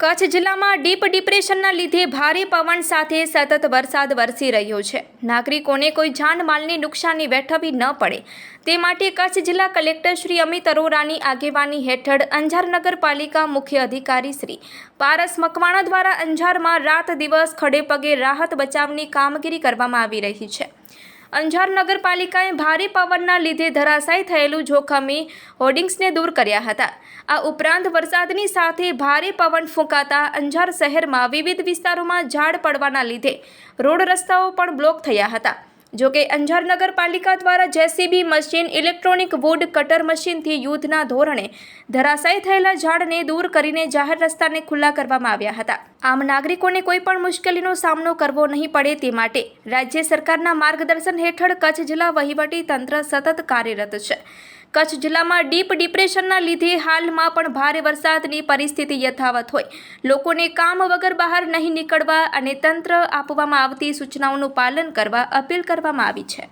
કચ્છ જિલ્લામાં ડીપ ડિપ્રેશનના લીધે ભારે પવન સાથે સતત વરસાદ વરસી રહ્યો છે. નાગરિકોને કોઈ જાનમાલની નુકસાની વેઠવી ન પડે. તે માટે કચ્છ જિલ્લા કલેક્ટર શ્રી અમિત અરોરાની આગેવાની હેઠળ અંજાર નગરપાલિકા મુખ્ય અધિકારી શ્રી પારસ મકવાણા દ્વારા અંજારમાં રાત દિવસ ખડેપગે રાહત બચાવની કામગીરી કરવામાં આવી રહી છે. અંજાર નગરપાલિકાએ ભારે પવનના લીધે ધરાશાયી થયેલું જોખમી હોર્ડિંગ્સને દૂર કર્યા હતા. આ ઉપરાંત વરસાદની સાથે ભારે પવન ફૂંકાતા અંજાર શહેરમાં વિવિધ વિસ્તારોમાં ઝાડ પડવાના લીધે રોડ રસ્તાઓ પણ બ્લોક થયા હતા. જોકે અંજાર નગરપાલિકા દ્વારા JCB machine, electronic wood cutter મશીનથી યુદ્ધના ધોરણે ધરાશાયી થયેલા ઝાડને દૂર કરીને જાહેર રસ્તાને ખુલ્લા કરવામાં આવ્યા હતા. આમ નાગરિકોને કોઈ પણ મુશ્કેલીનો સામનો કરવો નહીં પડે તે માટે રાજ્ય સરકારના માર્ગદર્શન હેઠળ કચ્છ જિલ્લા વહીવટી તંત્ર સતત કાર્યરત છે. કચ્છ જિલ્લામાં ડીપ ડિપ્રેશનના લીધે હાલમાં પણ ભારે વરસાદની પરિસ્થિતિ યથાવત હોય. લોકોને કામ વગર બહાર નહીં નીકળવા અને તંત્ર આપવામાં આવતી સૂચનાઓનું પાલન કરવા અપીલ કરવામાં આવી છે.